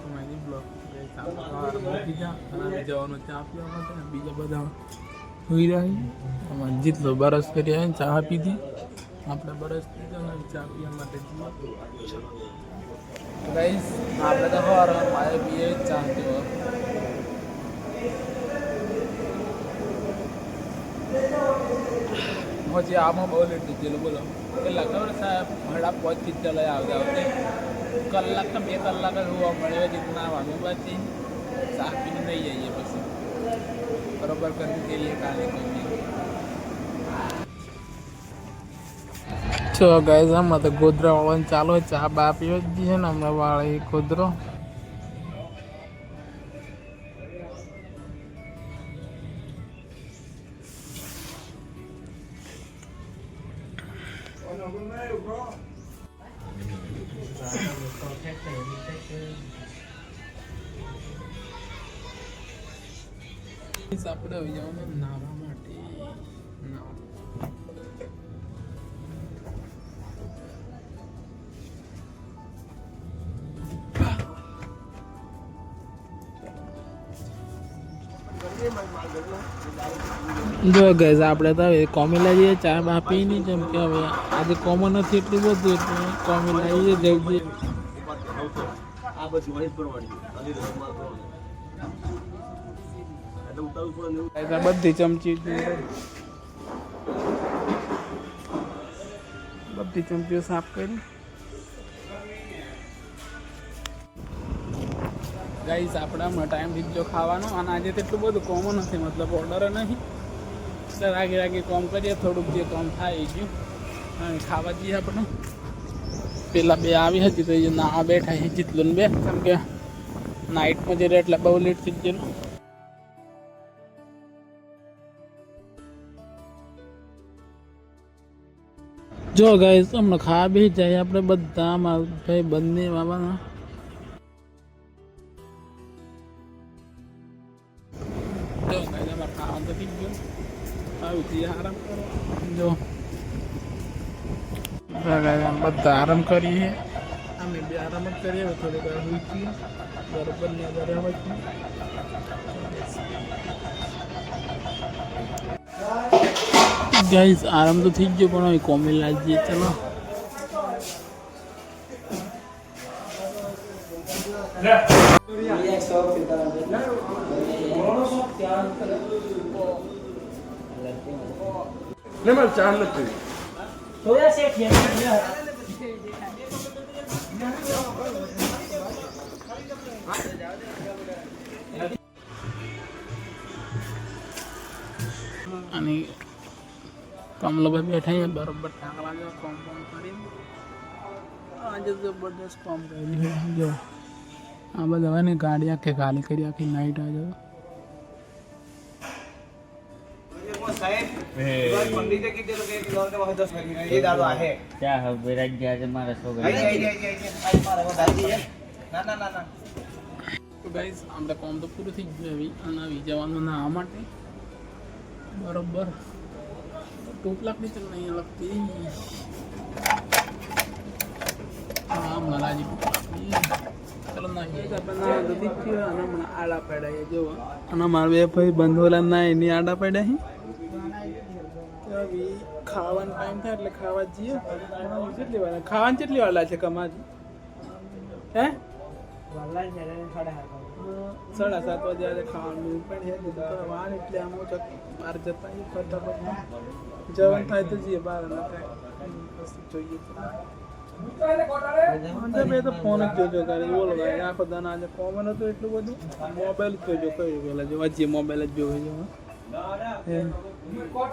तुम्ही जी ब्लॉक रे काम वारम की जाना आहे जाऊ नका आपल्याकडे બીજો બડાું જોઈ રહ્યા છીએ અમારજીત લો બરસ કરી ચા પીધી આપણે બરસ પીતાને ચા પીયા માટે જ મળવું રાઈસ આ આપણે તો ઓરમાય બીએ ચા કેવો જોજે આમો બોલે તે દેલુંલો કલાવર સાહેબ ભળા પહોંચિતલે આવી ગયો છે કલાક તો બે કલાક જ હોવા મળે રીતના વાનુભાઈ શાક પીને નહીં જઈએ પછી બરોબર કરવી જોઈએ કાલે છો ગાઈઝ આમાં તો ગોધરા વાળો ચાલો ચા બા પીવો જ દઈએ ને હમણાં વાળી ગોધરો તો કેતેની તક છે ઈ સાપુડા વયામાં નાવા માટે નાવ ઈ જો ગાઈસ આપણે તો કોમેન્ટ લઈએ ચા માપીની જમ કે ભાઈ આદિ કોમન નથી એટલી બધું કોમેન્ટ લઈએ દેખજો આ બધું વહી પરવાડ્યું કરી લઉં બધું તો એ તો બધી ચમચીથી બધું ટીં ટીં સાફ કરી ગેસ આપણો ટાઈમ લીજો ખાવાનો અને આજે તો બધું કોમન હશે મતલબ ઓર્ડર આને સર આગી રાગી કોમ કરિયા થોડુંક ઓ કામ થાય જો અને ખાવાજી આપણો पेला बे आवी हती तो ना बैठा है जितलुन बे कम के नाइट में जे रेट लबा लेट थी जे जो गाइस हम खा भी जाए अपने बद्दा मार बनने बाबा ना खा तो जो બધા આરામ કરીએ અમે બે આરામ જ કરીએ થોડીક વાર હોય છીએ બરોબર ને બરાબર ગાઈઝ આરામ તો થઈ ગયો પણ હવે કોમી લાગીએ ચલો ચાર નથી तो भाई बैठे हैं बराबर टांग लगा कम कम करिन आज हाँ, जबरदस्त कम कर हाँ, लियो आ बजावे ने गाड़िया के गाली करिया कि नाइट आ जाओ આપણે કોમ તો પૂરું થઈ ગયું અને આવી જવાનું ના આ માટે બરોબર ટોપલાકની તમને અહીંયા લગતી હા મલાજી ચલો નાખીએ આપણે ના દૂધી અને હમણાં આડા અને મારા બે ભાઈ બંધોલા ના એની આડા પડ્યા બનાવી ખાવાનું ટાઈમ થાય એટલે ખાવા જઈએ કેટલી વાર ખાવાની કેટલી વાર લાગે કમાજી હે સાડા સાત વાગે આજે ખાવાનું પણ હે વાન એટલે આમ બહાર જતા ફટાફટ જવાનું થાય તો જઈએ બહાર ના થાય જોઈએ મેં તો ફોન જ જોજો કરી બોલો ભાઈ આખો દાન આજે કોમન હતું એટલું બધું મોબાઈલ જ જોજો કયું પેલા જોવા જઈએ મોબાઈલ જ જોવા જેવા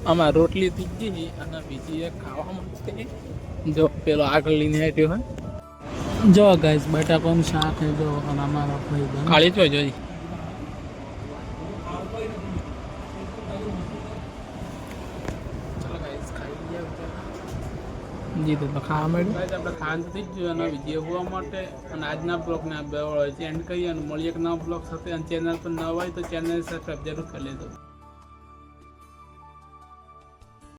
આમાં રોટલી થઈ ગઈ અને બીજી એક ખાવામાં છે જો પેલો આગળ લઈને આવ્યો હોય જો ગાઈસ બટાકાનું શાક જો અને અમારો ભાઈ ખાલી તો જોઈ જી તો ખાવા મળ્યું આપણે ખાન થઈ જ અને વિજય હોવા માટે અને આજના બ્લોગને આપણે એન્ડ કરીએ અને મળીએ એક નવા બ્લોગ સાથે અને ચેનલ પર ન હોય તો ચેનલ સબસ્ક્રાઈબ જરૂર કરી લેજો